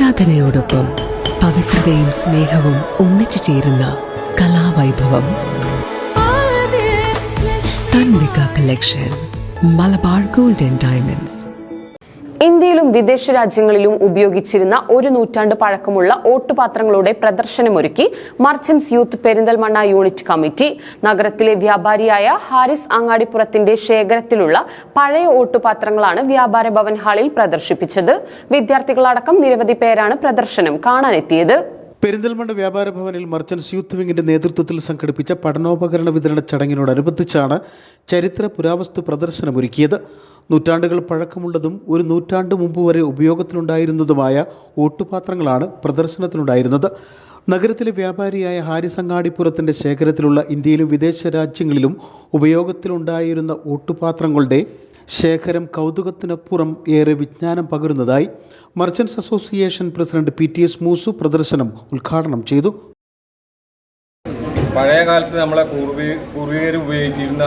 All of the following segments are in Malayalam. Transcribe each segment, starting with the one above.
ആരാധനയോടൊപ്പം പവിത്രതയും സ്നേഹവും ഒന്നിച്ചു ചേരുന്ന കലാവൈഭവം. Tanvika collection Malabar gold and diamonds ഇന്ത്യയിലും വിദേശ രാജ്യങ്ങളിലും ഉപയോഗിച്ചിരുന്ന ഒരു നൂറ്റാണ്ട് പഴക്കമുള്ള ഓട്ടുപാത്രങ്ങളുടെ പ്രദർശനമൊരുക്കി merchants youth Perinthalmanna unit committee നഗരത്തിലെ വ്യാപാരിയായ ഹാരിസ് അങ്ങാടിപ്പുറത്തിന്റെ ശേഖരത്തിലുള്ള പഴയ ഓട്ടുപാത്രങ്ങളാണ് വ്യാപാര ഭവൻ ഹാളിൽ പ്രദർശിപ്പിച്ചത്. വിദ്യാർത്ഥികളടക്കം നിരവധി പേരാണ് പ്രദർശനം കാണാനെത്തിയത്. പെരിന്തൽമണ്ണ വ്യാപാര ഭവനിൽ മർച്ചൻസ് യൂത്ത് വിങ്ങിന്റെ നേതൃത്വത്തിൽ സംഘടിപ്പിച്ച പഠനോപകരണ വിതരണ ചടങ്ങിനോടനുബന്ധിച്ചാണ് ചരിത്ര പുരാവസ്തു പ്രദർശനമൊരുക്കിയത്. നൂറ്റാണ്ടുകൾ പഴക്കമുള്ളതും ഒരു നൂറ്റാണ്ട് മുമ്പ് വരെ ഉപയോഗത്തിലുണ്ടായിരുന്നതുമായ ഓട്ടുപാത്രങ്ങളാണ് പ്രദർശനത്തിനുണ്ടായിരുന്നത്. നഗരത്തിലെ വ്യാപാരിയായ ഹാരിസ് അങ്ങാടിപ്പുറത്തിന്റെ ശേഖരത്തിലുള്ള ഇന്ത്യയിലും വിദേശ രാജ്യങ്ങളിലും ഉപയോഗത്തിലുണ്ടായിരുന്ന ഓട്ടുപാത്രങ്ങളുടെ ശേഖരം കൗതുകത്തിനപ്പുറം ഏറെ വിജ്ഞാനം പകരുന്നതായി merchants association president P T S Moosu പ്രദർശനം ഉദ്ഘാടനം ചെയ്തു. പഴയ കാലത്ത് നമ്മളെ പൂർവീ പൂർവികർ ഉപയോഗിച്ചിരുന്ന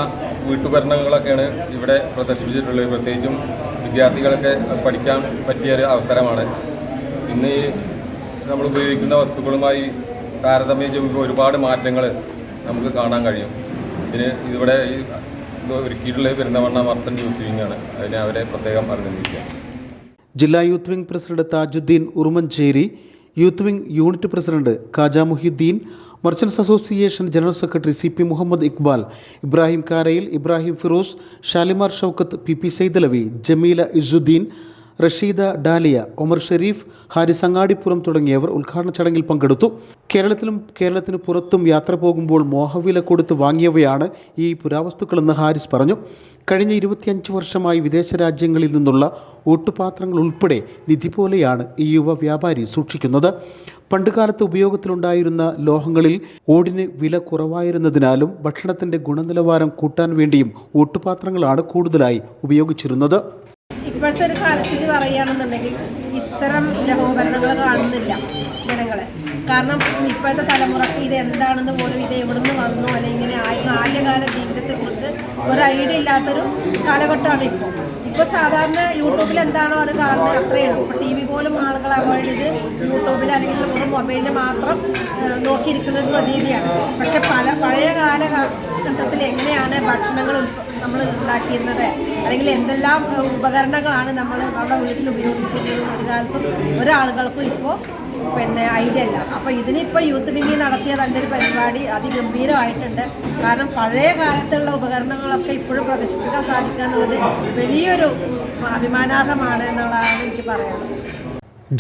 വീട്ടുപകരണങ്ങളൊക്കെയാണ് ഇവിടെ പ്രദർശിപ്പിച്ചിട്ടുള്ളത്. പ്രത്യേകിച്ചും വിദ്യാർത്ഥികളൊക്കെ പഠിക്കാൻ പറ്റിയ ഒരു അവസരമാണ്. ഇന്ന് നമ്മൾ ഉപയോഗിക്കുന്ന വസ്തുക്കളുമായി താരതമ്യം ചെയ്യുമ്പോൾ ഒരുപാട് മാറ്റങ്ങൾ നമുക്ക് കാണാൻ കഴിയും. ഇതിന് ഇവിടെ ഒരുക്കിയിട്ടുള്ളത് പെരുന്തമണ്ണ മർച്ചന്റ് യൂസിംഗ് ആണ് അതിനെ അവരെ പ്രത്യേകം അഭിനന്ദിക്കുക. ജില്ലാ youth wing president Thajudheen Urumancheri youth wing unit president Khaja Muhiyudheen merchants association general secretary C P Muhammad Iqbal Ibrahim Karayil Ibrahim Firoz Shalimar Shoukath P P Saidalavi Jameela Izzudheen Rasheeda Daliya Omar Sherif Haris Angadipuram തുടങ്ങിയവർ ഉദ്ഘാടന ചടങ്ങിൽ പങ്കെടുത്തു. കേരളത്തിലും കേരളത്തിന് പുറത്തും യാത്ര പോകുമ്പോൾ മോഹവില കൊടുത്ത് വാങ്ങിയവയാണ് ഈ പുരാവസ്തുക്കളെന്ന് ഹാരിസ് പറഞ്ഞു. കഴിഞ്ഞ ഇരുപത്തിയഞ്ച് വർഷമായി വിദേശ രാജ്യങ്ങളിൽ നിന്നുള്ള ഓട്ടുപാത്രങ്ങൾ ഉൾപ്പെടെ നിധി പോലെയാണ് ഈ യുവ വ്യാപാരി സൂക്ഷിക്കുന്നത്. പണ്ടുകാലത്ത് ഉപയോഗത്തിലുണ്ടായിരുന്ന ലോഹങ്ങളിൽ ഓടിന് വില കുറവായിരുന്നതിനാലും ഭക്ഷണത്തിന്റെ ഗുണനിലവാരം കൂട്ടാൻ വേണ്ടിയും ഓട്ടുപാത്രങ്ങളാണ് കൂടുതലായി ഉപയോഗിച്ചിരുന്നത്. ഇപ്പോഴത്തെ ഒരു കാലസ്ഥിതി പറയുകയാണെന്നുണ്ടെങ്കിൽ ഇത്തരം ഗ്രഹോപകരണങ്ങൾ കാണുന്നില്ല ജനങ്ങളെ. കാരണം ഇപ്പോഴത്തെ തലമുറയ്ക്ക് ഇത് എന്താണെന്ന് പോലും ഇത് എവിടുന്ന് വന്നു അല്ലെങ്കിൽ ഇങ്ങനെ ആയിരുന്നു ആദ്യകാല ജീവിതത്തെക്കുറിച്ച് ഒരു ഐഡിയ ഇല്ലാത്തൊരു കാലഘട്ടമാണ് ഇപ്പോൾ. ഇപ്പോൾ സാധാരണ യൂട്യൂബിൽ എന്താണോ അത് കാണുന്നത് അത്രയേ ഉള്ളൂ. ഇപ്പോൾ ടി വി പോലും ആളുകൾ അവോയ്ഡ് ചെയ്ത് യൂട്യൂബിൽ അല്ലെങ്കിൽ ഒരു മൊബൈലിൽ മാത്രം നോക്കിയിരിക്കുന്നത് പ്രതീതിയാണ് പക്ഷെ പല പഴയ കാലഘട്ടത്തിൽ എങ്ങനെയാണ് ഭക്ഷണങ്ങൾ നമ്മൾ ഉണ്ടാക്കിയിരുന്നത്. അല്ലെങ്കിൽ എന്തെല്ലാം ഉപകരണങ്ങളാണ് നമ്മൾ നമ്മുടെ വീട്ടിൽ ഉപയോഗിച്ചിരുന്നത് ഒരു കാലത്തും ഒരാളുകൾക്കും ഇപ്പോൾ പിന്നെ ഐഡിയ അല്ല അപ്പോൾ ഇതിനിപ്പോൾ യൂത്ത് വിങ്ങി നടത്തിയ നല്ലൊരു പരിപാടി അതിഗംഭീരമായിട്ടുണ്ട്. കാരണം പഴയ കാലത്തുള്ള ഉപകരണങ്ങളൊക്കെ ഇപ്പോഴും പ്രദർശിപ്പിക്കാൻ സാധിക്കുക എന്നുള്ളത് വലിയൊരു അഭിമാനാർഹമാണ് എന്നുള്ളതാണ് എനിക്ക് പറയുന്നത്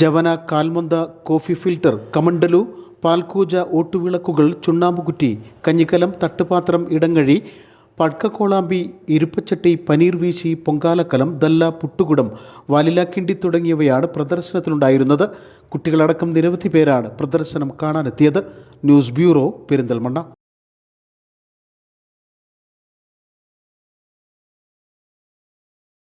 ജവന കാൽമന്ത കോഫി ഫിൽട്ടർ കമണ്ടലു പാൽക്കൂജ ഓട്ടുവിളക്കുകൾ ചുണ്ണാമ്പുകുറ്റി കഞ്ഞിക്കലം തട്ടുപാത്രം ഇടങ്ങഴി പഴക്കക്കോളാമ്പി ഇരുപ്പച്ചട്ടി പനീർ വീശി പൊങ്കാലക്കലം ദല്ല പുട്ടുകുടം വാലിലാക്കിണ്ടി തുടങ്ങിയവയാണ് പ്രദർശനത്തിലുണ്ടായിരുന്നത്. കുട്ടികളടക്കം നിരവധി പേരാണ് പ്രദർശനം കാണാനെത്തിയത്. News bureau Perinthalmanna.